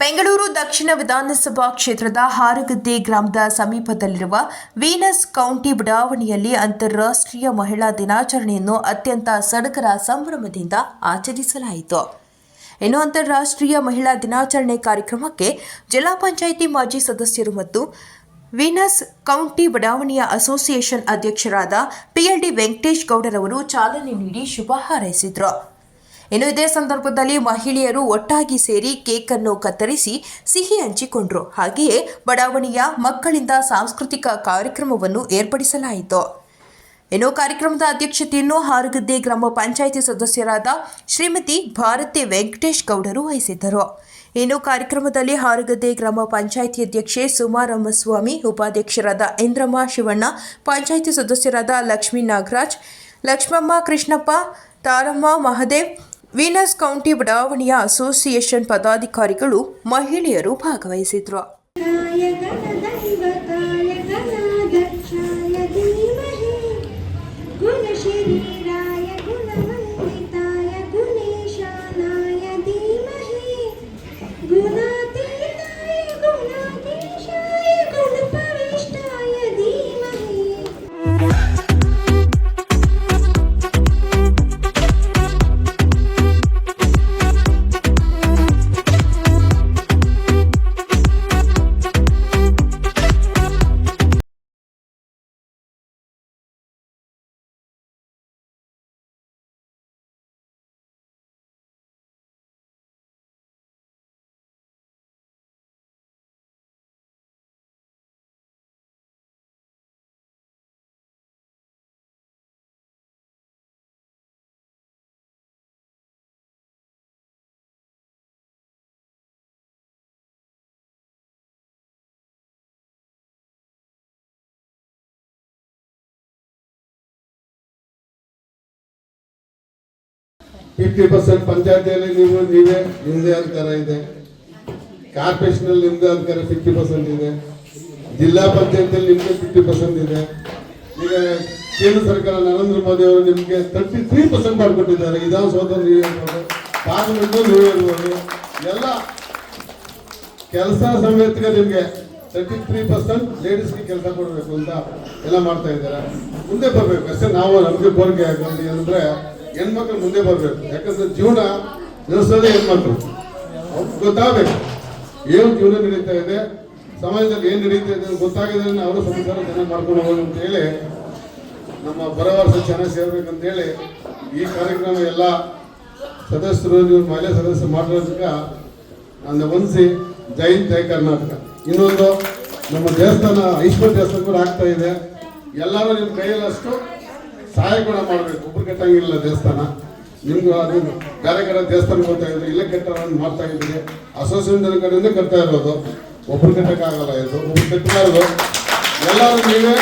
ಬೆಂಗಳೂರು ದಕ್ಷಿಣ ವಿಧಾನಸಭಾ ಕ್ಷೇತ್ರದ ಹಾರಗದ್ದೆ ಗ್ರಾಮದ ಸಮೀಪದಲ್ಲಿರುವ ವೀನಸ್ ಕೌಂಟಿ ಬಡಾವಣೆಯಲ್ಲಿ ಅಂತಾರಾಷ್ಟ್ರೀಯ ಮಹಿಳಾ ದಿನಾಚರಣೆಯನ್ನು ಅತ್ಯಂತ ಸಡಗರ ಸಂಭ್ರಮದಿಂದ ಆಚರಿಸಲಾಯಿತು. ಇನ್ನು ಅಂತಾರಾಷ್ಟ್ರೀಯ ಮಹಿಳಾ ದಿನಾಚರಣೆ ಕಾರ್ಯಕ್ರಮಕ್ಕೆ ಜಿಲ್ಲಾ ಪಂಚಾಯಿತಿ ಮಾಜಿ ಸದಸ್ಯರು ಮತ್ತು ವೀನಸ್ ಕೌಂಟಿ ಬಡಾವಣೆಯ ಅಸೋಸಿಯೇಷನ್ ಅಧ್ಯಕ್ಷರಾದ ಪಿಎಲ್ಡಿ ವೆಂಕಟೇಶ್ ಗೌಡರವರು ಚಾಲನೆ ನೀಡಿ ಶುಭ ಹಾರೈಸಿದರು. ಇನ್ನು ಇದೇ ಸಂದರ್ಭದಲ್ಲಿ ಮಹಿಳೆಯರು ಒಟ್ಟಾಗಿ ಸೇರಿ ಕೇಕ್ ಅನ್ನು ಕತ್ತರಿಸಿ ಸಿಹಿ ಹಂಚಿಕೊಂಡ್ರು. ಹಾಗೆಯೇ ಬಡಾವಣೆಯ ಮಕ್ಕಳಿಂದ ಸಾಂಸ್ಕೃತಿಕ ಕಾರ್ಯಕ್ರಮವನ್ನು ಏರ್ಪಡಿಸಲಾಯಿತು. ಇನ್ನು ಕಾರ್ಯಕ್ರಮದ ಅಧ್ಯಕ್ಷತೆಯನ್ನು ಹಾರಗದ್ದೆ ಗ್ರಾಮ ಪಂಚಾಯಿತಿ ಸದಸ್ಯರಾದ ಶ್ರೀಮತಿ ಭಾರತಿ ವೆಂಕಟೇಶ್ ಗೌಡರು ವಹಿಸಿದ್ದರು. ಇನ್ನು ಕಾರ್ಯಕ್ರಮದಲ್ಲಿ ಹಾರಗದ್ದೆ ಗ್ರಾಮ ಪಂಚಾಯಿತಿ ಅಧ್ಯಕ್ಷೆ ಸುಮಾ ರಾಮಸ್ವಾಮಿ ಉಪಾಧ್ಯಕ್ಷರಾದ ಇಂದ್ರಮ್ಮ ಶಿವಣ್ಣ, ಪಂಚಾಯಿತಿ ಸದಸ್ಯರಾದ ಲಕ್ಷ್ಮೀ ನಾಗರಾಜ್, ಲಕ್ಷ್ಮಮ್ಮ ಕೃಷ್ಣಪ್ಪ, ತಾರಮ್ಮ ಮಹದೇವ್ ವೀನಸ್ ಕೌಂಟಿ ಬಡಾವಣೆಯ ಅಸೋಸಿಯೇಷನ್ ಪದಾಧಿಕಾರಿಗಳು ಮಹಿಳೆಯರು ಭಾಗವಹಿಸಿದ್ರು. ಫಿಫ್ಟಿ ಪರ್ಸೆಂಟ್ ಪಂಚಾಯತಿಯಲ್ಲಿ ನೀವು, ನೀವೇ ನಿಮ್ಮದೇ ಅಧಿಕಾರ ಇದೆ. ಕಾರ್ಪೊರೇಷನ್ ಅಲ್ಲಿ ನಿಮ್ದೇ ಅಧಿಕಾರ ಫಿಫ್ಟಿ ಪರ್ಸೆಂಟ್ ಇದೆ. ಜಿಲ್ಲಾ ಪಂಚಾಯತಿಯಲ್ಲಿ ನಿಮ್ಗೆ ಫಿಫ್ಟಿ ಪರ್ಸೆಂಟ್ ಇದೆ. ಈಗ ಕೇಂದ್ರ ಸರ್ಕಾರ ನರೇಂದ್ರ ಮೋದಿ ಅವರು ನಿಮ್ಗೆ ತರ್ಟಿ ತ್ರೀ ಪರ್ಸೆಂಟ್ ಮಾಡಿಕೊಟ್ಟಿದ್ದಾರೆ. ವಿಧಾನಸೌಧ ನೀವೇ ಇರ್ಬೋದು, ಪಾರ್ಲಿಮೆಂಟ್ ನೀವು ಇರ್ಬೋದು. ಎಲ್ಲ ಕೆಲಸ ಸಮೇತಗೆ ನಿಮ್ಗೆ ತರ್ಟಿ ತ್ರೀ ಪರ್ಸೆಂಟ್ ಲೇಡೀಸ್ಗೆ ಕೆಲಸ ಕೊಡಬೇಕು ಅಂತ ಎಲ್ಲ ಮಾಡ್ತಾ ಇದ್ದಾರೆ. ಮುಂದೆ ಬರಬೇಕು. ಅಷ್ಟೇ ನಾವು ನಮಗೆ ಕೋರಿಕೆ ಯಾಕಂದ್ರೆ ಏನಂದ್ರೆ ಹೆಣ್ಮಕ್ಳು ಮುಂದೆ ಬರಬೇಕು. ಯಾಕಂದ್ರೆ ಜೀವನ ನಡೆಸೋದೇ ಹೆಣ್ಮಕ್ಳು. ಅವ್ರಿಗೆ ಗೊತ್ತಾಗಬೇಕು. ಏನು ಜೀವನ ನಡೀತಾ ಇದೆ, ಸಮಾಜದಲ್ಲಿ ಏನು ನಡೀತಾ ಇದೆ ಗೊತ್ತಾಗಿದ್ರೆ ಗೊತ್ತಾಗಿದೆ ಅವರು ಸಂಸಾರ ಚೆನ್ನಾಗಿ ಮಾಡ್ಕೊಂಡು ಹೋಗೋದು ಅಂತ ಹೇಳಿ ನಮ್ಮ ಬರವರ್ಷ ಚೆನ್ನಾಗಿ ಸೇರ್ಬೇಕಂತ ಹೇಳಿ ಈ ಕಾರ್ಯಕ್ರಮ ಎಲ್ಲ ಸದಸ್ಯರು ನೀವು ಮಹಿಳೆ ಸದಸ್ಯರು ಮಾಡಿರೋದಕ್ಕೆ ನನ್ನ ಮನಸ್ಸಿ ಜೈ ಜೈ ಕರ್ನಾಟಕ. ಇನ್ನೊಂದು, ನಮ್ಮ ದೇವಸ್ಥಾನ ಐಶ್ವರ್ಯ ದೇವಸ್ಥಾನ ಕೂಡ ಆಗ್ತಾ ಇದೆ. ಎಲ್ಲರೂ ನಿಮ್ಮ ಕೈಯಲ್ಲಷ್ಟು ಸಹಾಯ ಕೂಡ ಮಾಡಬೇಕು ಒಬ್ರು ಕೆಟ್ಟಂಗಿಲ್ಲ ದೇವಸ್ಥಾನ. ನಿಮ್ಗೂ ಅದು ಬೇರೆ ಕಡೆ ದೇವಸ್ಥಾನ ಹೋಗ್ತಾ ಇದ್ರೆ ಇಲ್ಲೇ ಕೆಟ್ಟವನ್ನು ಮಾಡ್ತಾ ಇದ್ರಿ ಅಸೋಸಿಯೇಷನ್ ಕಡೆಯಿಂದ ಕಟ್ತಾ ಇರೋದು. ಒಬ್ರು ಕಟ್ಟಕ್ಕಾಗಲ್ಲ ಇದು. ಒಬ್ರು ಕಟ್ಟಬಾರ್ದು. ಎಲ್ಲರೂ ನೀವೇ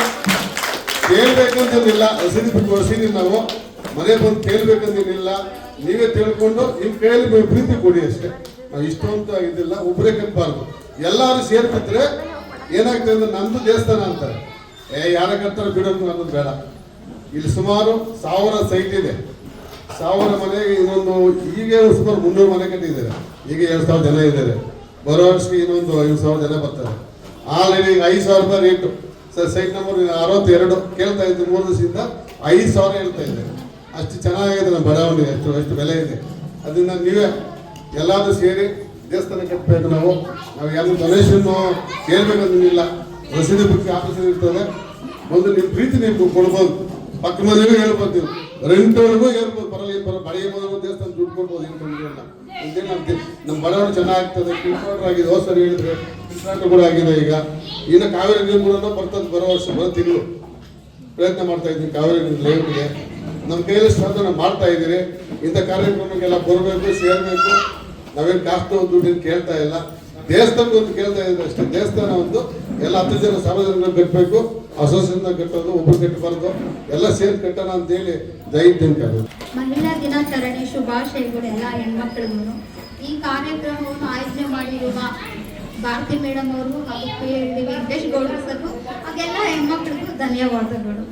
ಕೇಳ್ಬೇಕಂತೇನಿಲ್ಲ. ರಸೀದಿ ಬಿಟ್ಟು ಹಸಿರಿ ನಾವು. ಮನೆ ಬಂದು ಕೇಳ್ಬೇಕಂತೇನಿಲ್ಲ. ನೀವೇ ತಿಳ್ಕೊಂಡು ನಿಮ್ಮ ಕೈಯಲ್ಲಿ ಪ್ರೀತಿ ಕೊಡಿ ಅಷ್ಟೇ. ನಾವು ಇಷ್ಟೊಂದು ಇದಿಲ್ಲ. ಒಬ್ಬರೇ ಕಟ್ಟಬಾರ್ದು. ಎಲ್ಲರೂ ಸೇರ್ತಿದ್ರೆ ಏನಾಗ್ತದೆ ಅಂದ್ರೆ ನಮ್ಮದು ದೇವಸ್ಥಾನ ಅಂತಾರೆ. ಏ, ಯಾರ ಕಟ್ತಾರೆ ಬಿಡೋದು ಅನ್ನೋದು ಬೇಡ. ಇಲ್ಲಿ ಸುಮಾರು ಸಾವಿರ ಸೈಟ್ ಇದೆ. ಸಾವಿರ ಮನೆಗೆ ಇನ್ನೊಂದು ಈಗ ಸುಮಾರು ಮುನ್ನೂರು ಮನೆ ಕಟ್ಟಿದ್ದಾರೆ. ಈಗ ಎರಡು ಸಾವಿರ ಜನ ಇದ್ದಾರೆ. ಬರೋ ವರ್ಷಕ್ಕೆ ಇನ್ನೊಂದು ಐದು ಸಾವಿರ ಜನ ಬರ್ತಾರೆ. ಆಲ್ರೆಡಿ ಈಗ ಐದು ಸಾವಿರ ರೂಪಾಯಿ ರೇಟು ಸರ್ ಸೈಟ್ ನಂಬರ್ ಅರವತ್ತೆರಡು. ಕೇಳ್ತಾ ಇದ್ದೆ ಮೂರು ದಿವಸದಿಂದ ಐದು ಸಾವಿರ ಹೇಳ್ತಾ ಇದ್ದಾರೆ ಅಷ್ಟು ಚೆನ್ನಾಗಿದೆ ನಮ್ಮ ಬಡಾವಣೆ, ಅಷ್ಟು ಅಷ್ಟು ಬೆಲೆ ಇದೆ. ಅದರಿಂದ ನೀವೇ ಎಲ್ಲಾದರೂ ಸೇರಿ ದೇವಸ್ಥಾನ ಕಟ್ಟಬೇಕು ನಾವು. ನಾವು ಯಾರು ಡೊನೇಷನ್ ಕೇಳಬೇಕಂದಿಲ್ಲ ರಸೀದಿ ಬಗ್ಗೆ ಆಫೀಸರ್ ಇರ್ತದೆ. ಒಂದು ನಿಮ್ಮ ಪ್ರೀತಿ ನೀವು ಕೊಡ್ಬೋದು. ಪಕ್ಕ ಮನೆಗೂ ಹೇಳ್ಬೋದು. ನೀವು ಹೇಳ್ಬೋದು. ಬರಲಿ ಬರ ಬಳಿಯ ಮೊದಲು ದೇವಸ್ಥಾನ ದುಡ್ಡು ಕೊಡ್ಬೋದು ಏನು ತೊಂದರೆ ಇಲ್ಲ. ನಮ್ಮ ನಮ್ಮ ಬಡವರು ಚೆನ್ನಾಗ್ತದೆ ಕಿಲ್ಪಾಟ್ರ್ ಆಗಿದೆ ಹೋದ ಸರಿ ಹೇಳಿದ್ರೆ ಕೂಡ ಆಗಿದೆ ಈಗ. ಇನ್ನು ಕಾವೇರಿ ನೀರು ಕೂಡ ಬರ್ತದೆ ಬರೋ ವರ್ಷ, ಬರೋ ತಿಂಗಳು. ಪ್ರಯತ್ನ ಮಾಡ್ತಾ ಇದ್ದೀನಿ ಕಾವೇರಿ ನೀರು ಲೈಫ್ಗೆ ನಮ್ಮ ಕೈಯಲ್ಲಿ ಸಾಧನ ಮಾಡ್ತಾ ಇದ್ದೀರಿ. ಇಂಥ ಕಾರ್ಯಕ್ರಮಕ್ಕೆಲ್ಲ ಬರಬೇಕು, ಸೇರಬೇಕು. ನಾವೇನು ಕಾಸ್ತು ದುಡ್ಡು ಕೇಳ್ತಾ ಇಲ್ಲ. ದೇವಸ್ಥಾನಕ್ಕೆ ಒಂದು ಕೇಳ್ತಾ ಇದ್ದೀವಿ ಅಷ್ಟೇ. ದೇವಸ್ಥಾನ ಒಂದು ಎಲ್ಲ ಹತ್ತು ಜನ ಸಾರ್ವಜನಿಕರು ಕಟ್ಟಬೇಕು ಅಸೋಸಿಯೇಷನ್ ಕಟ್ಟೋದು ಒಬ್ಬರು ಕಟ್ಟಬಾರ್ದು ಎಲ್ಲ ಸೇರಿ ಕಟ್ಟೋಣ ಅಂತೇಳಿ ದಯವಿಟ್ಟು ಮಹಿಳಾ ದಿನಾಚರಣೆ ಶುಭಾಶಯಗಳು ಎಲ್ಲ ಹೆಣ್ಮಕ್ಳಿಗೂ ಈ ಕಾರ್ಯಕ್ರಮವನ್ನು ಆಯೋಜನೆ ಮಾಡಿರುವ ಭಾರತಿ ಮೇಡಮ್ ಅವರು ಹಾಗೂ ವೆಂಕಟೇಶ್ ಗೌಡ್ರು ಸರ್ಗೂ ಹಾಗೆಲ್ಲ ಹೆಣ್ಮಕ್ಳಿಗೂ ಧನ್ಯವಾದಗಳು.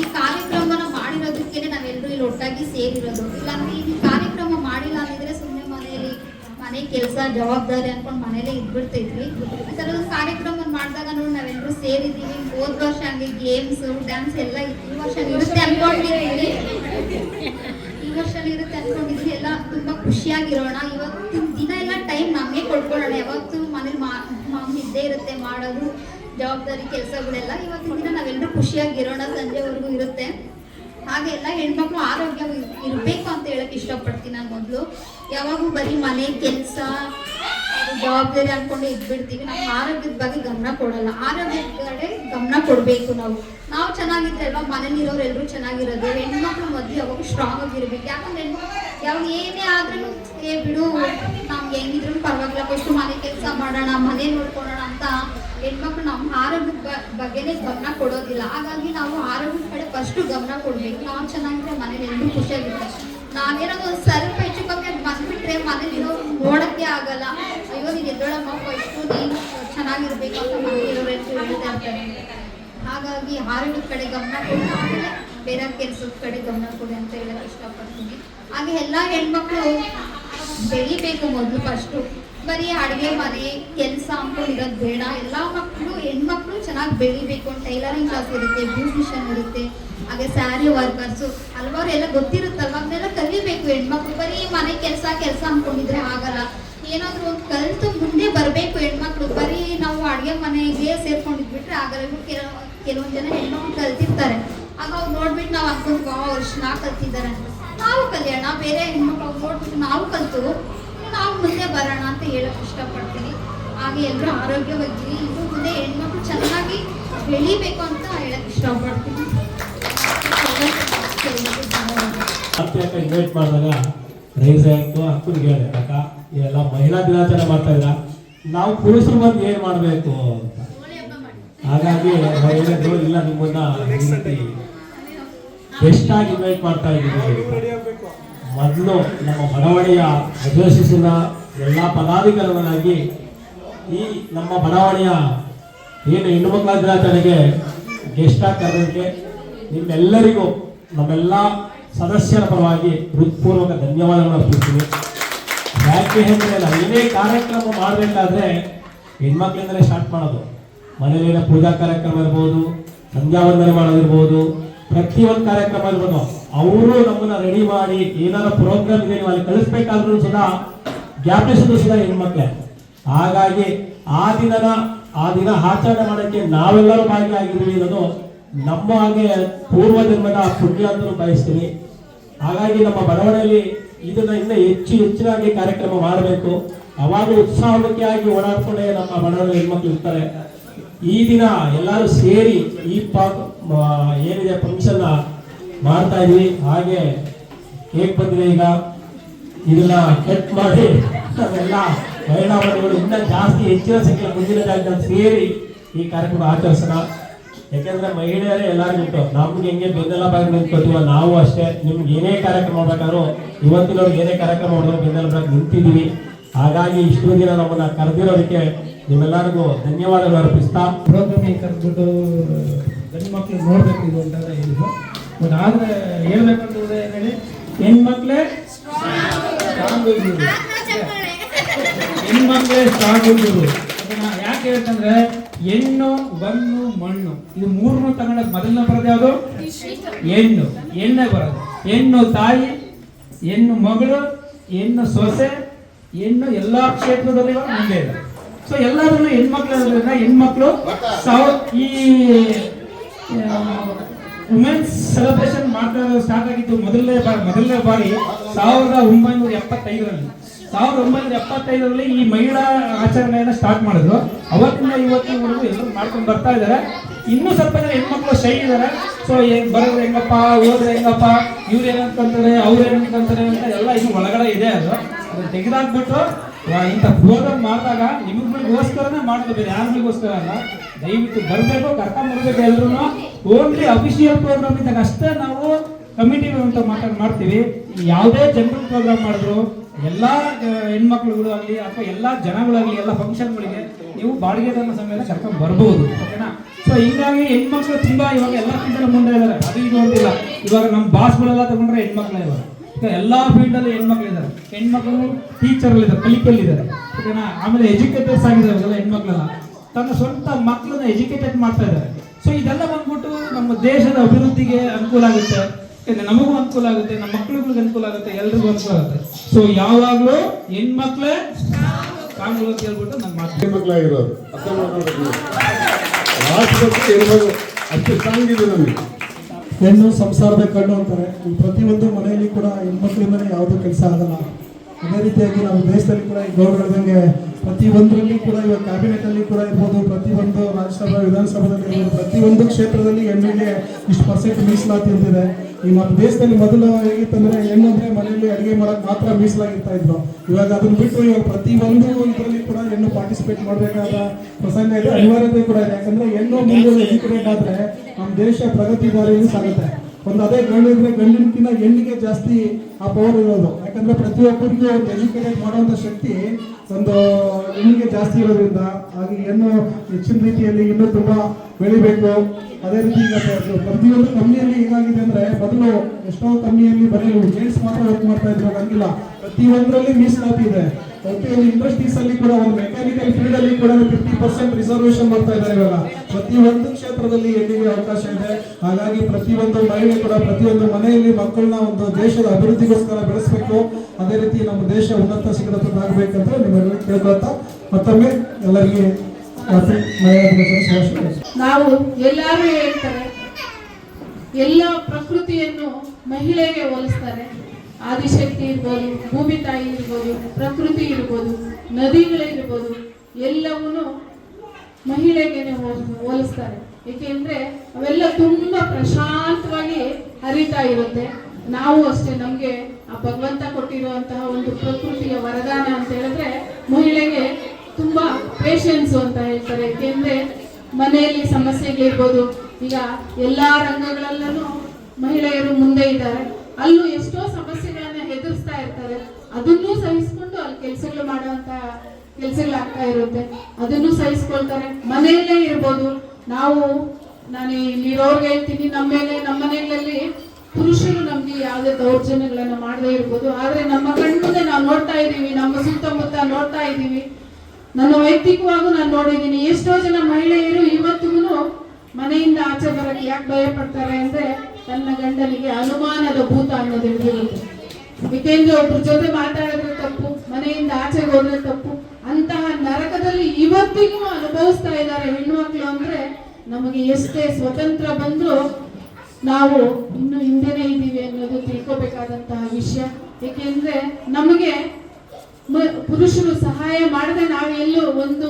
ಈ ಕಾರ್ಯಕ್ರಮನ ಮಾಡಿರೋದಕ್ಕೆ ನಾವೆಲ್ಲರೂ ಇಲ್ಲಿ ಒಟ್ಟಾಗಿ ಸೇರಿರೋದು. ಇಲ್ಲಾಂದ್ರೆ ಈ ಕಾರ್ಯಕ್ರಮ ಮಾಡಿಲ್ಲ ಅಂದಿದ್ರೆ ಸುಮ್ಮನೆ ಮನೆಯಲ್ಲಿ ಮನೆ ಕೆಲಸ, ಜವಾಬ್ದಾರಿ ಅನ್ಕೊಂಡು ಮನೇಲೆ ಇದ್ಬಿಡ್ತಿದ್ವಿ. ಸರ್ ಕಾರ್ಯಕ್ರಮ ಮಾಡಿದಾಗ ನೋಡಿ ನಾವೆಲ್ಲರೂ ಸೇರಿದ್ದೀವಿ ಹೋದ ವರ್ಷ ಹಂಗೆ ಗೇಮ್ಸ್ ಡ್ಯಾನ್ಸ್ ಎಲ್ಲ. ಈ ವರ್ಷ ಇರುತ್ತೆ ಅನ್ಕೊಂಡಿದ್ದೀವಿ ಈ ವರ್ಷ ಇರುತ್ತೆ ಅನ್ಕೊಂಡಿದ್ವಿ. ಎಲ್ಲ ತುಂಬಾ ಖುಷಿಯಾಗಿರೋಣ. ಇವತ್ತಿನ ದಿನ ಎಲ್ಲ ಟೈಮ್ ನಮಗೆ ಕೊಡ್ಕೊಳ್ಳೋಣ. ಯಾವತ್ತು ಮನೇಲಿ ಮಾಮ್ ಇದ್ದೇ ಇರುತ್ತೆ, ಮಾಡೋದು, ಜವಾಬ್ದಾರಿ, ಕೆಲಸಗಳೆಲ್ಲ ಇವತ್ತಿನ ದಿನ ನಾವೆಲ್ಲರೂ ಖುಷಿಯಾಗಿರೋಣ. ಸಂಜೆವರೆಗೂ ಇರುತ್ತೆ. ಹಾಗೆ ಎಲ್ಲ ಹೆಣ್ಮಕ್ಳು ಆರೋಗ್ಯ ಇರಬೇಕು ಅಂತ ಹೇಳಕ್ ಇಷ್ಟಪಡ್ತೀನಿ ನಾನು ಮೊದಲು. ಯಾವಾಗೂ ಬರೀ ಮನೆ ಕೆಲಸ ಜವಾಬ್ದಾರಿ ಅನ್ಕೊಂಡು ಇದ್ಬಿಡ್ತೀವಿ. ನಾವು ಆರೋಗ್ಯದ ಬಗ್ಗೆ ಗಮನ ಕೊಡಲ್ಲ. ಆರೋಗ್ಯದ ಕಡೆ ಗಮನ ಕೊಡಬೇಕು ನಾವು. ನಾವು ಚೆನ್ನಾಗಿದ್ರೆ ಅಲ್ವಾ ಮನೇಲಿರೋರು ಎಲ್ಲರೂ ಚೆನ್ನಾಗಿರೋದು. ಹೆಣ್ಮಕ್ಳು ಮೊದಲು ಯಾವಾಗ ಸ್ಟ್ರಾಂಗ್ ಆಗಿರ್ಬೇಕು. ಯಾಕಂದ್ರೆ ಯಾವಾಗ ಏನೇ ಆದ್ರೂ ಏ, ಬಿಡು, ನಮ್ಗೆ ಹೆಂಗಿದ್ರು ಪರವಾಗಿಲ್ಲ. ಫಸ್ಟ್ ಮನೆ ಕೆಲಸ ಮಾಡೋಣ, ಮನೆ ನೋಡ್ಕೊಳೋಣ ಅಂತ ಹೆಣ್ಮಕ್ಳು ನಮ್ಮ ಆರೋಗ್ಯದ ಬಗ್ಗೆನೇ ಗಮನ ಕೊಡೋದಿಲ್ಲ. ಹಾಗಾಗಿ ನಾವು ಆರೋಗ್ಯದ ಕಡೆ ಫಸ್ಟ್ ಗಮನ ಕೊಡ್ಬೇಕು. ನಾವು ಚೆನ್ನಾಗಿದ್ರೆ ಮನೇಲಿ ಎಲ್ಲರೂ ಖುಷಿಯಾಗಿರ್ತಾರೆ. ಒಂದು ಸ್ವಲ್ಪ ಬಂದ್ಬಿಟ್ರೆ ಮನೇಲಿರೋ ನೋಡಕ್ಕೆ ಆಗಲ್ಲ. ಅಯ್ಯೋ, ನೀನು ಎದ್ದೊಳಮ್ಮ ಫಸ್ಟು ನೀನು ಚೆನ್ನಾಗಿರ್ಬೇಕು ಅಂತ ಮನೇಲಿರೋರು ಹೇಳ್ತಾ ಇರ್ತಾರೆ ಹಾಗಾಗಿ ಹಾರಿನ ಕಡೆ ಗಮನ ಕೊಡಿ, ಆಮೇಲೆ ಬೇರೆ ಕೆಲಸದ ಕಡೆ ಗಮನ ಕೊಡಿ ಅಂತ ಹೇಳಕ್ಕೆ ಇಷ್ಟಪಡ್ತೀನಿ. ಹಾಗೆ ಎಲ್ಲ ಹೆಣ್ಮಕ್ಳು ಬೆಳಿಬೇಕು ಮೊದಲು ಫಸ್ಟು ಬರೀ ಅಡುಗೆ ಮನೆ ಕೆಲಸ ಅನ್ಕೊಂಡಿರೋದು ಬೇಡ. ಎಲ್ಲ ಮಕ್ಕಳು ಹೆಣ್ಮಕ್ಳು ಚೆನ್ನಾಗಿ ಬೆಳಿಬೇಕು. ಟೈಲರಿಂಗ್ ಕ್ಲಾಸ್ ಇರುತ್ತೆ, ಬ್ಯೂಟಿಷಿಯನ್ ಇರುತ್ತೆ, ಹಾಗೆ ಸ್ಯಾರಿ ವರ್ಕರ್ಸು. ಹಲವಾರು ಎಲ್ಲ ಗೊತ್ತಿರುತ್ತಲ್ವ? ಅದನ್ನೆಲ್ಲ ಕಲಿಬೇಕು ಹೆಣ್ಮಕ್ಳು. ಬರೀ ಮನೆ ಕೆಲಸ ಕೆಲಸ ಅನ್ಕೊಂಡಿದ್ರೆ ಆಗಲ್ಲ. ಏನಾದರೂ ಒಂದು ಕಲಿತು ಮುಂದೆ ಬರಬೇಕು ಹೆಣ್ಮಕ್ಳು. ಬರೀ ನಾವು ಅಡುಗೆ ಮನೆಗೆ ಸೇರ್ಕೊಂಡಿದ್ಬಿಟ್ರೆ ಆಗಲ್ಲ. ಕೆಲವು ಕೆಲವೊಂದು ಜನ ಹೆಣ್ಮಕ್ಳು ಕಲ್ತಿರ್ತಾರೆ. ಆಗ ಅವ್ರು ನೋಡ್ಬಿಟ್ಟು ನಾವು ಅನ್ಕೊಂಡ್ವಿ ಅವ್ರು ಚೆನ್ನಾಗಿ ಕಲ್ತಿದ್ದಾರೆ ಅಂತ ನಾವು ಕಲಿಯೋಣ. ಬೇರೆ ಹೆಣ್ಮಕ್ಳು ಅವ್ರು ನೋಡ್ಬಿಟ್ಟು ನಾವು ಕಲ್ತು ನಾವು ಮುಂದೆ ಬರೋಣ ಅಂತ ಹೇಳಕ್ ಇಷ್ಟಪಡ್ತೀನಿ. ಹಾಗೆ ಎಲ್ಲರೂ ಆರೋಗ್ಯವಾಗಿರಿ. ಇನ್ನು ಮುಂದೆ ಹೆಣ್ಮಕ್ಳು ಚೆನ್ನಾಗಿ ಬೆಳಿಬೇಕು ಅಂತ ಹೇಳಕ್ ಇಷ್ಟಪಡ್ತೀನಿ. ಇನ್ವೈಟ್ ಮಾಡಿದಾಗ ರೈಸ್ ಆಯ್ತು ಅಕ್ಕನಿಗೆ ಹೇಳಿದೆ ಅಕ್ಕ ಎಲ್ಲ ಮಹಿಳಾ ದಿನಾಚರಣೆ ಮಾಡ್ತಾ ಇದ್ರ ನಾವು ಪುರುಷರು ಬಂದು ಏನು ಮಾಡಬೇಕು? ಹಾಗಾಗಿ ಹೇಳಿದ್ರು ಇಲ್ಲ, ನಿಮ್ಮನ್ನ ಬೆಸ್ಟ್ ಆಗಿ ಇನ್ವೈಟ್ ಮಾಡ್ತಾ ಇದ್ದೀವಿ. ಮೊದಲು ನಮ್ಮ ಬಡಾವಣೆಯ ಶಿಶುನ ಎಲ್ಲ ಪದಾಧಿಕಾರಿಗಳಾಗಿ ಈ ನಮ್ಮ ಬಡಾವಣೆಯ ಏನು ಹೆಣ್ಣು ಮಕ್ಕಳ ದಿನಾಚರಣೆಗೆ ಗೆಸ್ಟ್ ಕರೆದಕ್ಕೆ ನಿಮ್ಮೆಲ್ಲರಿಗೂ, ನಮ್ಮೆಲ್ಲ ಸದಸ್ಯರ ಪರವಾಗಿ ಹೃತ್ಪೂರ್ವಕ ಧನ್ಯವಾದಗಳನ್ನು ಅರ್ಪಿಸ್ತೀನಿ. ಯಾಕೆ ಅಂದರೆ ನಾವು ಏನೇ ಕಾರ್ಯಕ್ರಮ ಮಾಡಬೇಕಾದ್ರೆ ಹೆಣ್ಮಕ್ಳಿಂದಲೇ ಸ್ಟಾರ್ಟ್ ಮಾಡೋದು. ಮನೆಯಲ್ಲಿನ ಪೂಜಾ ಕಾರ್ಯಕ್ರಮ ಇರ್ಬೋದು ಸಂಧ್ಯಾ ವಂದನೆ ಮಾಡೋದಿರ್ಬೋದು, ಪ್ರತಿಯೊಂದು ಕಾರ್ಯಕ್ರಮ ಇರ್ಬೋದು. ಅವರು ನಮ್ಮನ್ನ ರೆಡಿ ಮಾಡಿ ಏನಾರ ಪ್ರೋಗ್ರಾಮ್ ಇದೆ, ನೀವು ಅಲ್ಲಿ ಕಳಿಸ್ಬೇಕಾದ್ರೂ ಸುಧಾ ಜ್ಞಾಪಿಸಿದ್ರು ಸುಧಾ ಹೆಣ್ಮಕ್ಳೆ. ಹಾಗಾಗಿ ಆ ದಿನನ, ಆ ದಿನ ಆಚರಣೆ ಮಾಡೋಕ್ಕೆ ನಾವೆಲ್ಲರೂ ಭಾಗಿಯಾಗಿದ್ದೀವಿ ಅನ್ನೋದು ನಮ್ಮ ಹಾಗೆ ಪೂರ್ವ ಜನ್ಮದ ಪುಣ್ಯ ಅಂತಲೂ ಬಯಸ್ತೀನಿ ಹಾಗಾಗಿ ನಮ್ಮ ಬಡಾವಣೆಯಲ್ಲಿ ಇದನ್ನ ಇನ್ನೂ ಹೆಚ್ಚು ಹೆಚ್ಚಿನಾಗಿ ಕಾರ್ಯಕ್ರಮ ಮಾಡಬೇಕು. ಅವಾಗ ಉತ್ಸಾಹಕ್ಕೆ ಆಗಿ ಓಡಾಡ್ಕೊಂಡೆ ನಮ್ಮ ಬಡವರ ಹೆಣ್ಮಕ್ಳು ಇರ್ತಾರೆ. ಈ ದಿನ ಎಲ್ಲರೂ ಸೇರಿ ಈ ಪಾಕ್ ಏನಿದೆ ಫಂಕ್ಷನ್ ಮಾಡ್ತಾ ಇದ್ವಿ. ಹಾಗೆ ಕೇಕ್ ಬಂದಿದೆ ಈಗ. ಇದನ್ನ ಕಟ್ ಮಾಡಿ ನಾವೆಲ್ಲ ಮಂಡಳಿಗಳು ಇನ್ನೂ ಜಾಸ್ತಿ ಹೆಚ್ಚಿನ ಸಂಖ್ಯೆ ಮುಂದಿನ ಜಾಗದಲ್ಲಿ ಸೇರಿ ಈ ಕಾರ್ಯಕ್ರಮ ಆಚರಿಸೋಣ. ಯಾಕೆಂದ್ರೆ ಮಹಿಳೆಯರೇ ಎಲ್ಲರಿಗೂ ಉಂಟು. ನಮ್ಗೆ ಹೆಂಗೆ ಬೆನ್ನೆಲುಬಾಗಿ ನಿಂತ್ಕೊತೀವ ನಾವು ಅಷ್ಟೇ. ನಿಮ್ಗೆ ಏನೇ ಕಾರ್ಯಕ್ರಮ ಮಾಡ್ಬೇಕಾದ್ರು ಇವತ್ತಿನವ್ರಿಗೆ ಏನೇ ಕಾರ್ಯಕ್ರಮ ಮಾಡಿದ್ರು ಬೆನ್ನೆಲುಬಾಗಿ ನಿಂತಿದ್ದೀವಿ. ಹಾಗಾಗಿ ಇಷ್ಟು ದಿನ ನಮ್ಮನ್ನ ಕರೆದಿರೋದಕ್ಕೆ ನಿಮ್ಮೆಲ್ಲರಿಗೂ ಧನ್ಯವಾದಗಳು ಅರ್ಪಿಸ್ತಾ ಕರೆದ್ಬಿಟ್ಟು ಗಂಡು ಮಕ್ಕಳು ನೋಡ್ಬೇಕು ಇದು ಅಂತ ಹೇಳಿದ್ರು. ಬಟ್ ಆದ್ರೆ ಹೇಳ್ಬೇಕಂತಂದ್ರೆ ಏನ್ ಹೇಳಿ, ಹೆಣ್ಮಕ್ಳೇ ಸ್ಟ್ರಾಂಗ್ ಇದ್ರು ಹೆಣ್ಮಕ್ಳೇ ಸ್ಟ್ರಾಂಗ್ ಇದ್ರು ಅದನ್ನ ಯಾಕೆ ಹೇಳ್ತಂದ್ರೆ, ಹೆಣ್ಣು ಬಣ್ಣು ಮಣ್ಣು. ಇದು ಮೂರನ್ನು ತಗೊಂಡಾಗ ಮೊದಲನೇ ಬರೋದು ಯಾವುದು? ಹೆಣ್ಣು. ಹೆಣ್ಣೆ ಬರೋದು. ಹೆಣ್ಣು ತಾಯಿ, ಹೆಣ್ಣು ಮಗಳು, ಹೆಣ್ಣು ಸೊಸೆ, ಹೆಣ್ಣು ಎಲ್ಲ ಕ್ಷೇತ್ರದಲ್ಲಿ ಮುಂದೆ ಇದೆ. ಸೊ ಎಲ್ಲಾದ್ರೂ ಹೆಣ್ಮಕ್ಳು ಹೆಣ್ಮಕ್ಳು ಸಾವ ಈ ವುಮೆನ್ಸ್ ಸೆಲೆಬ್ರೇಷನ್ ಮಾಡ್ತಾ ಸ್ಟಾರ್ಟ್ ಆಗಿತ್ತು ಮೊದಲನೇ ಬಾರಿ ಮೊದಲನೇ ಬಾರಿ ಸಾವಿರದ ಒಂಬೈನೂರ ಎಪ್ಪತ್ತೈದರಲ್ಲಿ. ಸಾವಿರದ ಒಂಬೈನೂರ ಎಪ್ಪತ್ತೈದರಲ್ಲಿ ಈ ಮಹಿಳಾ ಆಚರಣೆಯನ್ನು ಸ್ಟಾರ್ಟ್ ಮಾಡಿದ್ರು. ಅವತ್ತಿಂದ ಇವತ್ತಿನವರೆಗೂ ಎಲ್ಲರೂ ಮಾಡ್ಕೊಂಡು ಬರ್ತಾ ಇದ್ದಾರೆ. ಇನ್ನೂ ಸ್ವಲ್ಪ ಜನ ಹೆಣ್ಮಕ್ಳು ಶೈ ಇದ್ದಾರೆ. ಸೊ ಬರೋದು ಹೆಂಗಪ್ಪ, ಹೋದ್ರೆ ಹೆಂಗಪ್ಪ, ಇವ್ರು ಏನಂತಂತಾರೆ ಅವ್ರು ಏನಂತಂತಾರೆ ಅಂತ ಎಲ್ಲ ಇದು ಒಳಗಡೆ ಇದೆ ಅದು. ಅದನ್ನ ತೆಗೆದಾಕ್ಬಿಟ್ಟು ಇಂಥ ಪ್ರೋಗ್ರಾಮ್ ಮಾಡಿದಾಗ ನಿಮಗೋಸ್ಕರನೇ ಮಾಡೋದು ಬೇರೆ ಯಾರಿಗೋಸ್ಕರ ಅಲ್ಲ. ದಯವಿಟ್ಟು ಬರಬೇಕು, ಕರ್ಕೊಂಡು ಬರಬೇಕು ಎಲ್ರು ಓನ್ಲಿ ಅಫಿಷಿಯಲ್ ಪ್ರೋಗ್ರಾಮ್ ಇದ್ದಾಗ ಅಷ್ಟೇ ನಾವು ಕಮಿಟಿ ಅಂತ ಮಾತಾಡ್, ಮಾಡ್ತೀವಿ. ಯಾವುದೇ ಜನರಲ್ ಪ್ರೋಗ್ರಾಮ್ ಮಾಡಿದ್ರು, ಎಲ್ಲ ಹೆಣ್ಮಕ್ಳುಗಳು ಆಗಲಿ ಅಥವಾ ಎಲ್ಲ ಜನಗಳಾಗಲಿ ಎಲ್ಲ ಫಂಕ್ಷನ್ಗಳಿಗೆ ನೀವು ಬಾಡಿಗೆ ಧರ್ಮ ಸಮೇತ ಕರ್ಕೊಂಡು ಬರ್ಬೋದು, ಓಕೆನಾ? ಸೊ ಹೀಗಾಗಿ ಹೆಣ್ಮಕ್ಳು ತುಂಬ ಇವಾಗ ಎಲ್ಲಕ್ಕಿಂತ ಮುಂದೆ ಇದ್ದಾರೆ ಅದು ಇದು ಅಂತಿಲ್ಲ. ಇವಾಗ ನಮ್ಮ ಬಾಸ್ಗಳೆಲ್ಲ ತಗೊಂಡ್ರೆ ಹೆಣ್ಮಕ್ಳು ಇವಾಗ ಎಲ್ಲ ಫೀಲ್ಡಲ್ಲಿ ಹೆಣ್ಮಕ್ಳು ಇದ್ದಾರೆ ಹೆಣ್ಮಕ್ಳು ಟೀಚರ್ ಇದ್ದಾರೆ ಕಲಿಕೆಯಲ್ಲಿದ್ದಾರೆ ಓಕೆನಾ? ಆಮೇಲೆ ಎಜುಕೇಟರ್ಸ್ ಆಗಿದ್ದಾರೆ ಎಲ್ಲ ಹೆಣ್ಮಕ್ಳೆಲ್ಲ. ತನ್ನ ಸ್ವಂತ ಮಕ್ಕಳನ್ನ ಎಜುಕೇಟೆಡ್ ಮಾಡ್ತಾ ಇದ್ದಾರೆ. ಸೊ ಇದೆಲ್ಲ ಬಂದ್ಬಿಟ್ಟು ನಮ್ಮ ದೇಶದ ಅಭಿವೃದ್ಧಿಗೆ ಅನುಕೂಲ ಆಗುತ್ತೆ. ನಮಗೂ ಅನುಕೂಲ ಆಗುತ್ತೆ ನಮ್ಮ ಮಕ್ಕಳುಗಳಿಗೆ ಅನುಕೂಲ ಆಗುತ್ತೆ ಎಲ್ರಿಗೂ ಅನುಕೂಲ ಆಗುತ್ತೆ. ಸೊ ಯಾವಾಗಲೂ ಹೆಣ್ಮಕ್ಳೇ ಕಾಂಗ್ರೆಸ್ ಅಂತ ಹೇಳ್ಬಿಟ್ಟು ನಮ್ಮ ಮಾತು ಅರ್ಥ ಮಾಡ್ಕೊಳ್ಬೇಕು ಅಷ್ಟು ಸ್ಟ್ರಾಂಗ್ ಇದೆ ನಮಗೆ. ಹೆಣ್ಣು ಸಂಸಾರದ ಕಣ್ಣು ಅಂತಾರೆ. ಪ್ರತಿಯೊಂದು ಮನೆಯಲ್ಲಿ ಕೂಡ ಹೆಣ್ಮಕ್ಳಿಂದಲೇ ಯಾವುದೂ ಕೆಲಸ ಆಗಲ್ಲ. ಅದೇ ರೀತಿಯಾಗಿ ನಮ್ಮ ದೇಶದಲ್ಲಿ ಕೂಡ ಈ ಗೌರವ ಪ್ರತಿ ಪ್ರತಿಯೊಂದರಲ್ಲಿ ಕೂಡ ಇವಾಗ ಕ್ಯಾಬಿನೆಟ್ ಅಲ್ಲಿ ಕೂಡ ಇರ್ಬೋದು, ಪ್ರತಿಯೊಂದು ರಾಜ್ಯಸಭಾ, ವಿಧಾನಸಭಾದಲ್ಲಿ ಇರ್ಬೋದು ಪ್ರತಿಯೊಂದು ಕ್ಷೇತ್ರದಲ್ಲಿ ಹೆಣ್ಣಿಗೆ ಇಷ್ಟು ಪರ್ಸೆಂಟ್ ಮೀಸಲಾತಿ ಅಂತಿದೆ. ಈ ನಮ್ಮ ದೇಶದಲ್ಲಿ ಮೊದಲು ಹೇಗಿತ್ತಂದ್ರೆ ಹೆಣ್ಣು ಅಂದರೆ ಮನೆಯಲ್ಲಿ ಅಡುಗೆ ಮಾಡಕ್ ಮಾತ್ರ ಮೀಸಲಾಗಿರ್ತಾ ಇದ್ರು. ಇವಾಗ ಅದನ್ನ ಬಿಟ್ಟು ಇವಾಗ ಪ್ರತಿಯೊಂದು ಇದರಲ್ಲಿ ಕೂಡ ಹೆಣ್ಣು ಪಾರ್ಟಿಸಿಪೇಟ್ ಮಾಡಬೇಕಾದ ಪ್ರಸಂಗ ಇದೆ, ಅನಿವಾರ್ಯತೆ ಕೂಡ ಇದೆ. ಯಾಕಂದ್ರೆ ಹೆಣ್ಣು ಮುಂದೆ ಎಜುಕೇಟ್ ಆದ್ರೆ ನಮ್ಮ ದೇಶ ಪ್ರಗತಿ ದಾರಿಯಲ್ಲಿ ಸಾಗುತ್ತೆ. ಒಂದು ಅದೇ ಗಂಡು ಇದ್ರೆ ಗಂಡಿನಕ್ಕಿಂತ ಹೆಣ್ಣಿಗೆ ಜಾಸ್ತಿ ಆ ಪವರ್ ಇರೋದು. ಯಾಕಂದ್ರೆ ಪ್ರತಿಯೊಬ್ಬರಿಗೂ ಒಂದು ಎಜುಕೇಟೆಡ್ ಮಾಡುವಂತ ಶಕ್ತಿ ಒಂದು ಹೆಣ್ಣಿಗೆ ಜಾಸ್ತಿ ಇರೋದ್ರಿಂದ ಹಾಗೆ ಹೆಣ್ಣು ಹೆಚ್ಚಿನ ರೀತಿಯಲ್ಲಿ ಇನ್ನೂ ತುಂಬಾ ಬೆಳಿಬೇಕು. ಅದೇ ರೀತಿ ಈಗ ಪ್ರತಿಯೊಂದು ಕಮ್ಮಿಯಲ್ಲಿ ಹೇಗಾಗಿದೆ ಅಂದ್ರೆ ಮೊದಲು ಎಷ್ಟೋ ಕಂಪ್ನಿಯಲ್ಲಿ ಬರೀ ಜೇಂಟ್ಸ್ ಮಾತ್ರ ವರ್ಕ್ ಮಾಡ್ತಾ ಇದ್ರು ಹಂಗಿಲ್ಲ ಪ್ರತಿಯೊಂದರಲ್ಲಿ ಮೀಸಲಾತಿ ಇದೆ. ಪ್ರತಿಯೊಂದು ಇಂಡಸ್ಟ್ರೀಸ್ ಅಲ್ಲಿ ಕೂಡ ಒಂದು ಮೆಕ್ಯಾನಿಕಲ್ ಫೀಲ್ಡ್ ಅಲ್ಲಿ ಕೂಡ ಫಿಫ್ಟಿ ಪರ್ಸೆಂಟ್ ರಿಸರ್ವೇಶನ್ ಮಾಡ್ತಾ ಇದ್ದಾರೆ ಇವಾಗ. ಪ್ರತಿಯೊಂದು ಕ್ಷೇತ್ರದಲ್ಲಿ ಹೆಣ್ಣಿಗೆ ಅವಕಾಶ ಇದೆ? ಹಾಗಾಗಿ ಪ್ರತಿಯೊಂದು ಮಹಿಳೆ ಕೂಡ ಪ್ರತಿಯೊಂದು ಮನೆಯಲ್ಲಿ ಮಕ್ಕಳನ್ನ ಒಂದು ದೇಶದ ಅಭಿವೃದ್ಧಿಗೋಸ್ಕರ ಬೆಳೆಸಬೇಕು. ಅದೇ ರೀತಿ ನಮ್ಮ ದೇಶ ಉನ್ನತ ಶಿಖರತ್ವದಾಗಬೇಕಂತ ನಿಮ್ಮೆಲ್ಲರಿಗೂ ಕೇಳ್ಕೊಳ್ತಾ ಮತ್ತೊಮ್ಮೆ ಎಲ್ಲರಿಗೆ ನಾವು ಎಲ್ಲರೂ ಹೇಳ್ತಾರೆ, ಎಲ್ಲ ಪ್ರಕೃತಿಯನ್ನು ಮಹಿಳೆಗೆ ಹೋಲಿಸ್ತಾರೆ. ಆದಿಶಕ್ತಿ ಇರ್ಬೋದು, ಭೂಮಿ ತಾಯಿ ಇರ್ಬೋದು, ಪ್ರಕೃತಿ ಇರ್ಬೋದು ನದಿಗಳಿರ್ಬೋದು ಎಲ್ಲವೂ ಮಹಿಳೆಗೆ ಹೋಲಿಸ್ತಾರೆ. ಏಕೆಂದ್ರೆ ಅವೆಲ್ಲ ತುಂಬಾ ಪ್ರಶಾಂತವಾಗಿ ಹರಿತಾ ಇರುತ್ತೆ. ನಾವು ಅಷ್ಟೇ, ನಮ್ಗೆ ಆ ಭಗವಂತ ಕೊಟ್ಟಿರುವಂತಹ ಒಂದು ಪ್ರಕೃತಿಯ ವರದಾನ ಅಂತ ಹೇಳಿದ್ರೆ ಮಹಿಳೆಗೆ ತುಂಬಾ ಪೇಷನ್ಸ್ ಅಂತ ಹೇಳ್ತಾರೆ. ಏಕೆಂದ್ರೆ ಮನೆಯಲ್ಲಿ ಸಮಸ್ಯೆಗಳಿರ್ಬೋದು. ಈಗ ಎಲ್ಲಾ ರಂಗಗಳಲ್ಲೂ ಮಹಿಳೆಯರು ಮುಂದೆ ಇದ್ದಾರೆ. ಅಲ್ಲೂ ಎಷ್ಟೋ ಸಮಸ್ಯೆಗಳನ್ನ ಎದುರಿಸ್ತಾ ಇರ್ತಾರೆ. ಅದನ್ನೂ ಸಹಿಸ್ಕೊಂಡು ಅಲ್ಲಿ ಕೆಲಸಗಳು ಮಾಡುವಂತ ಕೆಲಸಗಳಾಗ್ತಾ ಇರುತ್ತೆ. ಅದನ್ನು ಸಹಿಸ್ಕೊಳ್ತಾರೆ. ಮನೆಯಲ್ಲೇ ಇರ್ಬೋದು. ನಾವು, ನಾನು ಇಲ್ಲಿರೋರ್ಗೆ ಹೇಳ್ತೀನಿ, ನಮ್ಮ ಮೇಲೆ, ನಮ್ಮ ಮನೆಗಳಲ್ಲಿ ಪುರುಷರು ನಮ್ಗೆ ಯಾವುದೇ ದೌರ್ಜನ್ಯಗಳನ್ನ ಮಾಡದೇ ಇರ್ಬೋದು. ಆದ್ರೆ ನಮ್ಮ ಕಣ್ಮುಂದೆ ನಾವು ನೋಡ್ತಾ ಇದ್ದೀವಿ, ನಮ್ಮ ಸುತ್ತಮುತ್ತ ನೋಡ್ತಾ ಇದ್ದೀವಿ. ನನ್ನ ವೈಯಕ್ತಿಕವಾಗೂ ನಾನು ನೋಡಿದ್ದೀನಿ. ಎಷ್ಟೋ ಜನ ಮಹಿಳೆಯರು ಇವತ್ತಿಗೂ ಮನೆಯಿಂದ ಆಚೆ ಬರಕ್ಕೆ ಯಾಕೆ ಭಯ ಪಡ್ತಾರೆ ಅಂದ್ರೆ ತನ್ನ ಗಂಡನಿಗೆ ಅನುಮಾನದ ಭೂತ ಅನ್ನೋದು ಇರುತ್ತೆ ಏಕೆಂದ್ರೆ ಒಬ್ರ ಜೊತೆ ಮಾತಾಡಿದ್ರೆ ತಪ್ಪು, ಮನೆಯಿಂದ ಆಚೆಗೆ ಹೋದ್ರೆ ತಪ್ಪು, ಅಂತಹ ನರಕದಲ್ಲಿ ಇವತ್ತಿಗೂ ಅನುಭವಿಸ್ತಾ ಇದ್ದಾರೆ ಹೆಣ್ಮಕ್ಳು ಅಂದ್ರೆ ನಮಗೆ ಎಷ್ಟೇ ಸ್ವತಂತ್ರ ಬಂದ್ರು ನಾವು ಇನ್ನು ಹಿಂದೆನೇ ಇದ್ದೀವಿ ಅನ್ನೋದು ತಿಳ್ಕೋಬೇಕಾದಂತಹ ವಿಷಯ. ಏಕೆಂದ್ರೆ ನಮಗೆ ಪುರುಷರು ಸಹಾಯ ಮಾಡದೆ ನಾವೆಲ್ಲೂ ಒಂದು,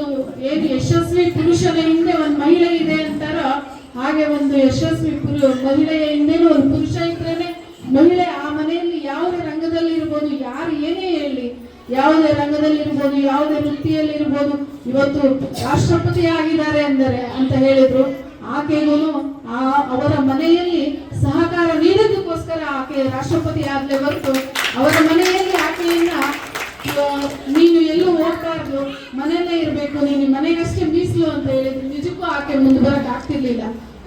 ಏನು ಯಶಸ್ವಿ ಪುರುಷನ ಹಿಂದೆ ಒಂದು ಮಹಿಳೆ ಇದೆ ಅಂತಾರೋ ಹಾಗೆ ಒಂದು ಯಶಸ್ವಿ ಮಹಿಳೆಯ ಹಿಂದೆನೂ ಒಂದು ಪುರುಷ ಇದ್ರೇನೆ, ಮಹಿಳೆ ಆ ಮನೆಯಲ್ಲಿ ಯಾವುದೇ ರಂಗದಲ್ಲಿ ಇರ್ಬೋದು, ಯಾರು ಏನೇ ಹೇಳಿ ಯಾವುದೇ ರಂಗದಲ್ಲಿ ಇರ್ಬೋದು, ಯಾವುದೇ ವೃತ್ತಿಯಲ್ಲಿ ಇರ್ಬೋದು, ಇವತ್ತು ರಾಷ್ಟ್ರಪತಿ ಆಗಿದ್ದಾರೆ ಅಂದರೆ ಅಂತ ಹೇಳಿದ್ರು ಆಕೆಗೂ ಆ ಅವರ ಮನೆಯಲ್ಲಿ ಸಹಕಾರ ನೀಡೋದಕ್ಕೋಸ್ಕರ ಆಕೆ ರಾಷ್ಟ್ರಪತಿ ಆಗ್ಲೇ ಹೊರತು ಅವರ ಮನೆಯಲ್ಲಿ ಆಕೆಯನ್ನ ನೀನು ಎಲ್ಲೂ ಹೋಗ್ಬಾರ್ದು ಮನೆಯಲ್ಲೇ ಇರಬೇಕು, ನೀನು ಮನೆಗಷ್ಟೇ ಮೀಸಲು ಅಂತ ಹೇಳಿದ್ರು ನಿಜಕ್ಕೂ ಆಕೆ ಮುಂದೆ ಬರಕ್ ಆಗ್ತಿರ್ಲಿಲ್ಲ.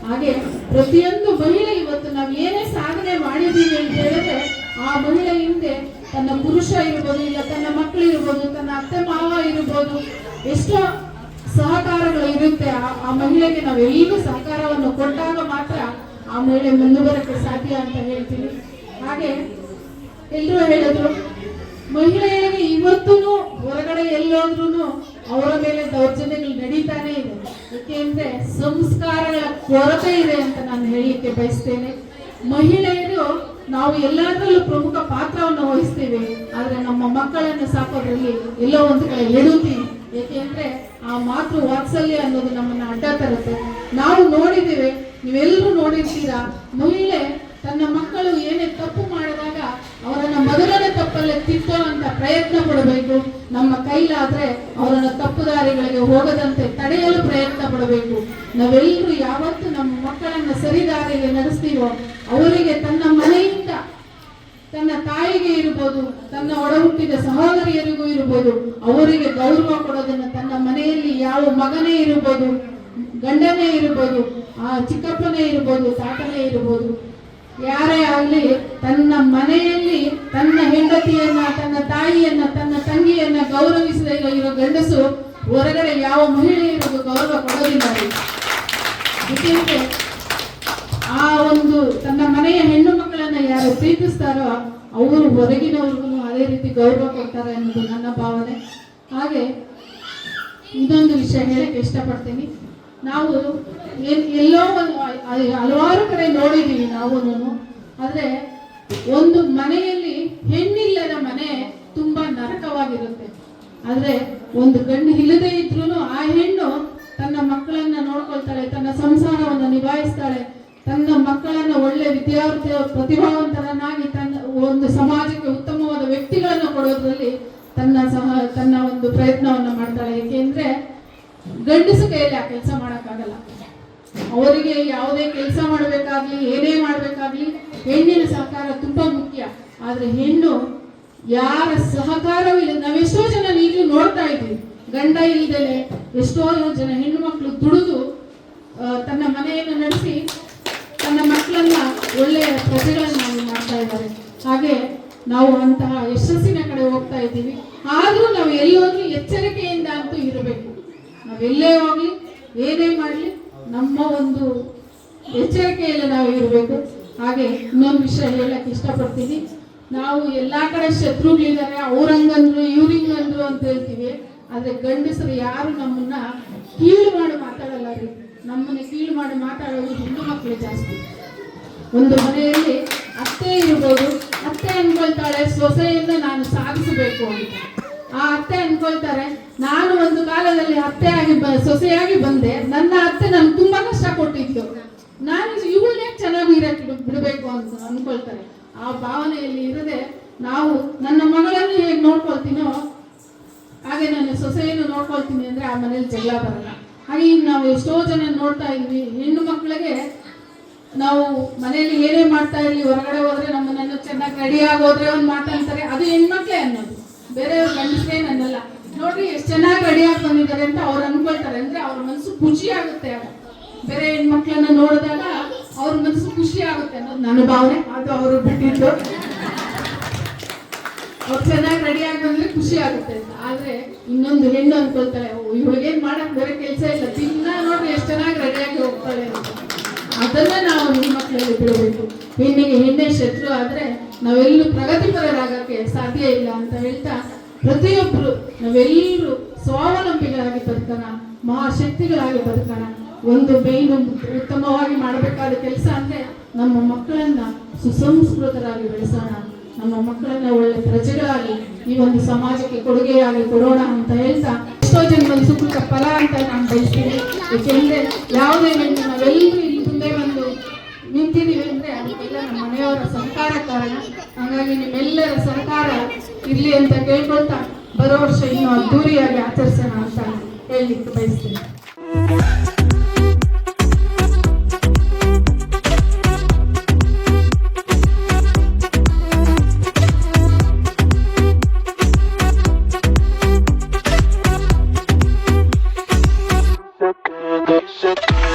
ಹಾಗೆ ಪ್ರತಿಯೊಂದು ಮಹಿಳೆ ಇವತ್ತು ನಾವು ಏನೇ ಸಾಧನೆ ಮಾಡಿದ್ದೀವಿ ಅಂತ ಹೇಳಿದ್ರೆ ಆ ಮಹಿಳೆ ಹಿಂದೆ ತನ್ನ ಪುರುಷ ಇರ್ಬೋದು, ಇಲ್ಲ ತನ್ನ ಮಕ್ಕಳು ಇರ್ಬೋದು, ತನ್ನ ಅತ್ತೆ ಮಾವ ಇರ್ಬೋದು, ಎಷ್ಟೋ ಸಹಕಾರಗಳು ಇರುತ್ತೆ ಆ- ಮಹಿಳೆಗೆ ನಾವು ಎಲ್ಲೂ ಸಹಕಾರವನ್ನು ಕೊಟ್ಟಾಗ ಮಾತ್ರ ಆ ಮಹಿಳೆ ಮುಂದೆ ಸಾಧ್ಯ ಅಂತ ಹೇಳ್ತೀನಿ. ಹಾಗೆ ಎಲ್ಲರೂ ಹೇಳಿದ್ರು ಮಹಿಳೆಯರಿಗೆ ಇವತ್ತೂ ಹೊರಗಡೆ ಎಲ್ಲೋದ್ರೂ ಅವರ ಮೇಲೆ ದೌರ್ಜನ್ಯಗಳು ನಡೀತಾನೆ ಇದೆ ಏಕೆಂದ್ರೆ ಸಂಸ್ಕಾರಗಳ ಕೊರತೆ ಇದೆ ಅಂತ ನಾನು ಹೇಳಲಿಕ್ಕೆ ಬಯಸ್ತೇನೆ. ಮಹಿಳೆಯರು ನಾವು ಎಲ್ಲದರಲ್ಲೂ ಪ್ರಮುಖ ಪಾತ್ರವನ್ನು ವಹಿಸ್ತೇವೆ. ಆದ್ರೆ ನಮ್ಮ ಮಕ್ಕಳನ್ನು ಸಾಕೋದ್ರಲ್ಲಿ ಎಲ್ಲೋ ಒಂದು ಕಡೆ ಎಡುತ್ತೀವಿ ಏಕೆಂದ್ರೆ ಆ ಮಾತೃ ವಾತ್ಸಲ್ಯ ಅನ್ನೋದು ನಮ್ಮನ್ನ ಅಡ್ಡ ತರುತ್ತೆ. ನಾವು ನೋಡಿದ್ದೇವೆ, ನೀವೆಲ್ಲರೂ ನೋಡಿರ್ತೀರಾ, ಮಹಿಳೆ ತನ್ನ ಮಕ್ಕಳು ಏನೇ ತಪ್ಪು ಮಾಡಿದಾಗ ಅವರನ್ನ ತಪ್ಪಲ್ಲಿ ತಿದ್ದೋಂತ ಪ್ರಯತ್ನ ಪಡಬೇಕು. ನಮ್ಮ ಕೈಲಾದ್ರೆ ಅವರನ್ನ ತಪ್ಪು ದಾರಿಗಳಿಗೆ ಹೋಗದಂತೆ ತಡೆಯಲು ಪ್ರಯತ್ನ ಪಡಬೇಕು. ನಾವೆಲ್ಲರೂ ಯಾವತ್ತು ನಮ್ಮ ಮಕ್ಕಳನ್ನ ಸರಿ ದಾರಿಗೆ ನಡೆಸ್ತೀವೋ, ಅವರಿಗೆ ತನ್ನ ಮನೆಯಿಂದ ತನ್ನ ತಾಯಿಗೆ ಇರ್ಬೋದು, ತನ್ನ ಒಡ ಹುಟ್ಟಿದ ಸಹೋದರಿಯರಿಗೂ ಇರ್ಬೋದು, ಅವರಿಗೆ ಗೌರವ ಕೊಡೋದನ್ನ ತನ್ನ ಮನೆಯಲ್ಲಿ ಯಾವ ಮಗನೇ ಇರ್ಬೋದು, ಗಂಡನೇ ಇರ್ಬೋದು, ಆ ಚಿಕ್ಕಪ್ಪನೇ ಇರ್ಬೋದು, ತಾತನೇ ಇರ್ಬೋದು. ಯಾರೇ ಆಗಲಿ ತನ್ನ ಮನೆಯಲ್ಲಿ ತನ್ನ ಹೆಂಡತಿಯನ್ನ, ತನ್ನ ತಾಯಿಯನ್ನ, ತನ್ನ ತಂಗಿಯನ್ನ ಗೌರವಿಸದೇ ಇರೋ ಗಂಡಸು ಹೊರಗಡೆ ಯಾವ ಮಹಿಳೆಯರಿಗೂ ಗೌರವ ಕೊಡೋದಿಲ್ಲ. ಆ ಒಂದು ತನ್ನ ಮನೆಯ ಹೆಣ್ಣು ಮಕ್ಕಳನ್ನ ಯಾರು ಪ್ರೀತಿಸ್ತಾರೋ ಅವರು ಹೊರಗಿನವ್ರಿಗೂ ಅದೇ ರೀತಿ ಗೌರವ ಕೊಡ್ತಾರೆ ಅನ್ನೋದು ನನ್ನ ಭಾವನೆ. ಹಾಗೆ ಇದೊಂದು ವಿಷಯ ಹೇಳಕ್ಕೆ ಇಷ್ಟಪಡ್ತೀನಿ. ನಾವು ಎಲ್ಲೋ ಹಲವಾರು ಕಡೆ ನೋಡಿದ್ದೀವಿ ನಾವು ಆದರೆ ಒಂದು ಮನೆಯಲ್ಲಿ ಹೆಣ್ಣಿಲ್ಲದ ಮನೆ ತುಂಬಾ ನರಕವಾಗಿರುತ್ತೆ. ಆದ್ರೆ ಒಂದು ಗಂಡು ಇಲ್ಲದೆ ಇದ್ರೂ ಆ ಹೆಣ್ಣು ತನ್ನ ಮಕ್ಕಳನ್ನ ನೋಡ್ಕೊಳ್ತಾಳೆ, ತನ್ನ ಸಂಸಾರವನ್ನು ನಿಭಾಯಿಸ್ತಾಳೆ, ತನ್ನ ಮಕ್ಕಳನ್ನ ಒಳ್ಳೆ ವಿದ್ಯಾರ್ಥಿ ಪ್ರತಿಭಾವಂತರನ್ನಾಗಿ ತನ್ನ ಒಂದು ಸಮಾಜಕ್ಕೆ ಉತ್ತಮವಾದ ವ್ಯಕ್ತಿಗಳನ್ನು ಕೊಡೋದ್ರಲ್ಲಿ ತನ್ನ ಸಹ, ತನ್ನ ಒಂದು ಪ್ರಯತ್ನವನ್ನು ಮಾಡ್ತಾಳೆ. ಏಕೆಂದ್ರೆ ಗಂಡಸು ಕೈಯಲ್ಲಿ ಆ ಕೆಲಸ ಮಾಡೋಕ್ಕಾಗಲ್ಲ. ಅವರಿಗೆ ಯಾವುದೇ ಕೆಲಸ ಮಾಡಬೇಕಾಗ್ಲಿ, ಏನೇ ಮಾಡಬೇಕಾಗ್ಲಿ, ಹೆಣ್ಣಿನ ಸಹಕಾರ ತುಂಬಾ ಮುಖ್ಯ. ಆದ್ರೆ ಹೆಣ್ಣು ಯಾರ ಸಹಕಾರವೂ ಇಲ್ಲ. ನಾವೆಷ್ಟೋ ಜನ ಈಗಲೂ ನೋಡ್ತಾ ಇದ್ವಿ ಗಂಡ ಇಲ್ದೇನೆ ಎಷ್ಟೋ ಜನ ಹೆಣ್ಣು ಮಕ್ಕಳು ದುಡಿದು ತನ್ನ ಮನೆಯನ್ನು ನಡೆಸಿ, ತನ್ನ ಮಕ್ಕಳನ್ನ ಒಳ್ಳೆಯ ಪ್ರಜೆಗಳನ್ನಾಗಿ ಮಾಡ್ತಾ ಇದ್ದಾರೆ. ಹಾಗೆ ನಾವು ಅಂತಹ ಯಶಸ್ಸಿನ ಕಡೆ ಹೋಗ್ತಾ ಇದ್ದೀವಿ. ಆದರೂ ನಾವು ಎಲ್ಲೋದ್ರೂ ಎಚ್ಚರಿಕೆಯಿಂದ ಅಂತೂ ಇರಬೇಕು. ನಾವೆಲ್ಲೇ ಹೋಗಿ, ಏನೇ ಮಾಡಲಿ, ನಮ್ಮ ಒಂದು ಎಚ್ಚರಿಕೆಯಲ್ಲಿ ನಾವು ಇರಬೇಕು. ಹಾಗೆ ಇನ್ನೊಂದು ವಿಷಯ ಹೇಳಕ್ಕೆ ಇಷ್ಟಪಡ್ತೀನಿ. ನಾವು ಎಲ್ಲ ಕಡೆ ಶತ್ರುಗಳಿದ್ದಾರೆ ಅವ್ರಂಗಂದ್ರು ಇವ್ರಿಂಗಂದ್ರು ಅಂತ ಹೇಳ್ತೀವಿ. ಆದರೆ ಗಂಡಸರು ಯಾರು ನಮ್ಮನ್ನ ಕೀಳು ಮಾಡಿ ಮಾತಾಡಲ್ಲ ರೀ. ನಮ್ಮನ್ನ ಕೀಳು ಮಾಡಿ ಮಾತಾಡೋದು ಹೆಣ್ಣು ಮಕ್ಕಳು ಜಾಸ್ತಿ. ಒಂದು ಮನೆಯಲ್ಲಿ ಅತ್ತೆ ಇರ್ಬೋದು, ಅತ್ತೆ ಅನ್ಕೊಳ್ತಾಳೆ ಸೊಸೆಯಿಂದ ನಾನು ಸಾಧಿಸಬೇಕು ಅಂತ. ಆ ಅತ್ತೆ ಅನ್ಕೊಳ್ತಾರೆ. ನಾನು ಒಂದು ಕಾಲದಲ್ಲಿ ಅತ್ತೆಯಾಗಿ ಸೊಸೆಯಾಗಿ ಬಂದೆ. ನನ್ನ ಅತ್ತೆ ನನ್ಗೆ ತುಂಬಾ ಕಷ್ಟ ಕೊಟ್ಟಿತ್ತು. ನಾನು ಇವಳನ್ನೇ ಚೆನ್ನಾಗಿ ಇರಕ್ಕೆ ಬಿಡಬೇಕು ಅಂತ ಅನ್ಕೊಳ್ತಾರೆ. ಆ ಭಾವನೆಯಲ್ಲಿ ಇರದೆ ನಾವು ನನ್ನ ಮಗಳನ್ನು ಹೇಗೆ ನೋಡ್ಕೊಳ್ತೀನೋ, ಹಾಗೆ ನಾನು ಸೊಸೆಯನ್ನು ನೋಡ್ಕೊಳ್ತೀನಿ ಅಂದ್ರೆ ಆ ಮನೇಲಿ ಜಗಳ ಬರಲ್ಲ. ಹಾಗೆ ಈಗ ನಾವು ಎಷ್ಟೋ ಜನ ನೋಡ್ತಾ ಇದ್ವಿ. ಹೆಣ್ಣು ಮಕ್ಕಳಿಗೆ ನಾವು ಮನೆಯಲ್ಲಿ ಏನೇ ಮಾಡ್ತಾ ಇರ್ಲಿ, ಹೊರಗಡೆ ಹೋದ್ರೆ ನಮ್ಮನ್ನ ಚೆನ್ನಾಗಿ ರೆಡಿ ಆಗೋದ್ರೆ ಒಂದು ಮಾತಾಡ್ತಾರೆ ಅದು ಹೆಣ್ಮಕ್ಳೇ ಅನ್ನೋದು. ಬೇರೆಯವ್ರ ನನ್ನಲ್ಲ ನೋಡ್ರಿ ಎಷ್ಟು ಚೆನ್ನಾಗಿ ರೆಡಿ ಆಗಿ ಬಂದಿದ್ದಾರೆ ಅಂತ ಅವ್ರು ಅನ್ಕೊಳ್ತಾರೆ. ಅಂದ್ರೆ ಅವ್ರ ಮನಸ್ಸು ಖುಷಿ ಆಗುತ್ತೆ ಆಗ ಬೇರೆ ಹೆಣ್ಮಕ್ಳನ್ನ ನೋಡಿದಾಗ ಅವ್ರ ಮನಸ್ಸು ಖುಷಿ ಆಗುತ್ತೆ ಅನ್ನೋದು ನನ್ನ ಭಾವನೆ. ಅದು ಅವರು ಬಿಟ್ಟಿದ್ದು. ಅವ್ರು ಚೆನ್ನಾಗಿ ರೆಡಿ ಆಗಿ ಖುಷಿ ಆಗುತ್ತೆ ಅಂತ. ಆದ್ರೆ ಇನ್ನೊಂದು ಹೆಣ್ಣು ಅನ್ಕೊಳ್ತಾಳೆ ಇವಳಿಗೇನ್ ಮಾಡಕ್ ಬೇರೆ ಕೆಲಸ ಇಲ್ಲ. ದಿನ ನೋಡ್ರಿ ಎಷ್ಟು ಚೆನ್ನಾಗಿ ರೆಡಿಯಾಗಿ ಹೋಗ್ತಾಳೆ ಅಂತ. ಅದನ್ನ ನಾವು ಹೆಣ್ಮಕ್ಳಲ್ಲಿ ಬಿಡಬೇಕು ಹೆಣ್ಣಿಗೆ ಹೆಣ್ಣೆ ಶತ್ರು ಆದರೆ ನಾವೆಲ್ಲೂ ಪ್ರಗತಿಪರರಾಗಕ್ಕೆ ಸಾಧ್ಯ ಇಲ್ಲ ಅಂತ ಹೇಳ್ತಾ ಪ್ರತಿಯೊಬ್ಬರು ನಾವೆಲ್ಲರೂ ಸ್ವಾವಲಂಬಿಗಳಾಗಿ ಬದುಕೋಣ, ಮಹಾಶಕ್ತಿಗಳಾಗಿ ಬದುಕೋಣ. ಒಂದು ಮೇನ್ ಉತ್ತಮವಾಗಿ ಮಾಡಬೇಕಾದ ಕೆಲಸ ಅಂದ್ರೆ ನಮ್ಮ ಮಕ್ಕಳನ್ನ ಸುಸಂಸ್ಕೃತರಾಗಿ ಬೆಳೆಸೋಣ. ನಮ್ಮ ಮಕ್ಕಳನ್ನ ಒಳ್ಳೆ ಪ್ರಜೆಗಳಾಗಿ, ಈ ಒಂದು ಸಮಾಜಕ್ಕೆ ಕೊಡುಗೆಯಾಗಿ ಕೊಡೋಣ ಅಂತ ಹೇಳ್ತಾ ಎಷ್ಟೋ ಜನ್ಮದ ಸುಕೃತ ಫಲ ಅಂತ ನಾನು ಬಯಸ್ತೀನಿ. ಯಾಕೆಂದ್ರೆ ಯಾವುದೇ ನಾವೆಲ್ಲರೂ ಮುಂದೆ ಬಂದು ನಿಂತಿದ್ದೀವಿ ಅಂದ್ರೆ ಅದಕ್ಕೆಲ್ಲ ನಮ್ಮ ಮನೆಯವರ ಸಹಕಾರ ಕಾರಣ. ಹಾಗಾಗಿ ನಿಮ್ಮೆಲ್ಲರ ಸಹಕಾರ ಇರಲಿ ಅಂತ ಕೇಳ್ಕೊಳ್ತಾ ಬರೋ ವರ್ಷ ಇನ್ನೂ ಅದ್ದೂರಿಯಾಗಿ ಆಚರಿಸೋಣ ಅಂತ ಹೇಳಲಿಕ್ಕೆ ಬಯಸ್ತೀನಿ. Shut